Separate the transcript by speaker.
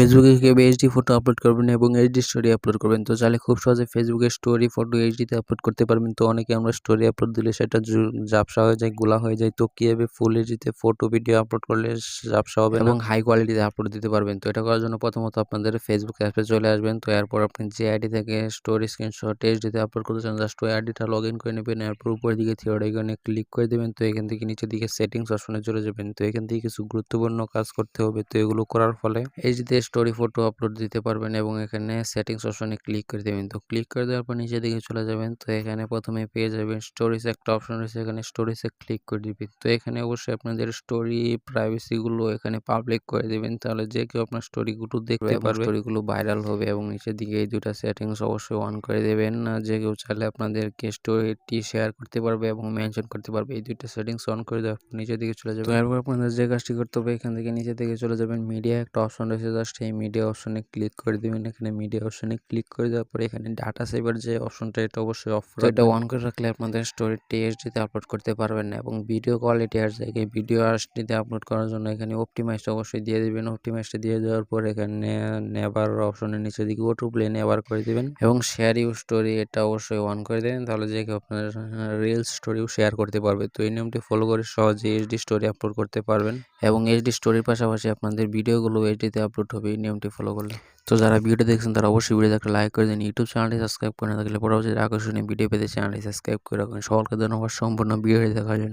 Speaker 1: ফেসবুকে কীভাবে HD photo upload করবেন এবং এইচডি স্টোরি আপলোড করবেন। তো চাইলে খুব সহজে ফেসবুকে স্টোরি ফটো এইচডিতে আপলোড করতে পারবেন। তো অনেকে আমরা স্টোরি আপলোড দিলে সেটা ঝাপসা হয়ে যায়, গোলা হয়ে যায়। তো কীভাবে ফুল এইচডিতে ফটো ভিডিও আপলোড করলে ঝাপসা হবে এবং হাই কোয়ালিটিতে আপলোড দিতে পারবেন। তো এটা করার জন্য প্রথমত আপনাদের ফেসবুক অ্যাপে চলে আসবেন। তো এরপর আপনি যে আইডি থেকে স্টোরি স্ক্রিনশট এইচডিতে আপলোড করতে চান জাস্ট ওই আইডিটা লগ ইন করে নেবেন। এরপর উপরের দিকে থিওর আইকনে ক্লিক করে দেবেন। তো এখান থেকে নিচের দিকে সেটিংস অপশনে চলে যাবেন। তো এখান থেকে কিছু গুরুত্বপূর্ণ কাজ করতে হবে। তো এগুলো করার ফলে এইচডিতে স্টোরি ফটো আপলোড দিতে পারবেন এবং এখানে সেটিংস অপশনে ক্লিক করে দেবেন। তো ক্লিক করে দেওয়ার পর নিচের দিকে চলে যাবেন। তো এখানে প্রথমে পেয়ে যাবেন স্টোরিজ একটা অপশন রয়েছে এখানে স্টোরিজে ক্লিক করে দিবেন। তো এখানে অবশ্যই আপনাদের স্টোরি প্রাইভেসিগুলো এখানে পাবলিক করে দেবেন। তাহলে যে কেউ আপনার স্টোরিগুলো দেখতে পারবে। স্টোরিগুলো ভাইরাল হবে এবং নিচের দিকে এই দুটা সেটিংস অবশ্যই অন করে দেবেন। যে কেউ চাইলে আপনাদেরকে স্টোরিটি শেয়ার করতে পারবে এবং মেনশন করতে পারবে। এই দুইটা সেটিংস অন করে দেওয়ার পর নিচের দিকে চলে যাবে এরপর আপনাদের যে কাজটি করতে হবে এখান থেকে নিচে দিকে চলে যাবেন। মিডিয়া একটা অপশন রয়েছে জাস্ট এই মিডিয়া অপশনে ক্লিক করে দেবেন। এখানে মিডিয়া অপশনে ক্লিক করে দেওয়ার পরে এখানে ডাটা সেভার যে অপশনটা এটা অবশ্যই অফ করে এটা অন করে রাখলে আপনাদের স্টোরিটি এইচডিতে আপলোড করতে পারবেন না এবং ভিডিও কোয়ালিটি আর জায়গায় ভিডিও এইচডিতে আপলোড করার জন্য এখানে অপটিমাইজটা অবশ্যই দিয়ে দেবেন। অপটিমাইজটা দিয়ে দেওয়ার পর এখানে নেবার অপশনের নিচে দিকে ওটু প্লে নেবার করে দেবেন এবং শেয়ার ইউ স্টোরি এটা অবশ্যই অন করে দেবেন। তাহলে যে কেউ আপনার রিলস স্টোরিও শেয়ার করতে পারবে। তো এই নিয়মটি ফলো করে সহজে এইচডি স্টোরি আপলোড করতে পারবেন। এবং এইচডি স্টোরির পাশাপাশি আপনাদের ভিডিওগুলো এইচডিতে আপলোড হবে। এই নিয়মটি ফলো করলে। তো যারা ভিডিও দেখছেন, তারা অবশ্যই ভিডিওতে একটা লাইক করে দিন। ইউটিউব চ্যানেলটি সাবস্ক্রাইব করে না থাকলে পরবর্তী আকর্ষণীয় ভিডিও পেতে চ্যানেলটি সাবস্ক্রাইব করে রাখুন। সকলকে ধন্যবাদ। সম্পূর্ণ ভিডিওটি দেখার জন্য।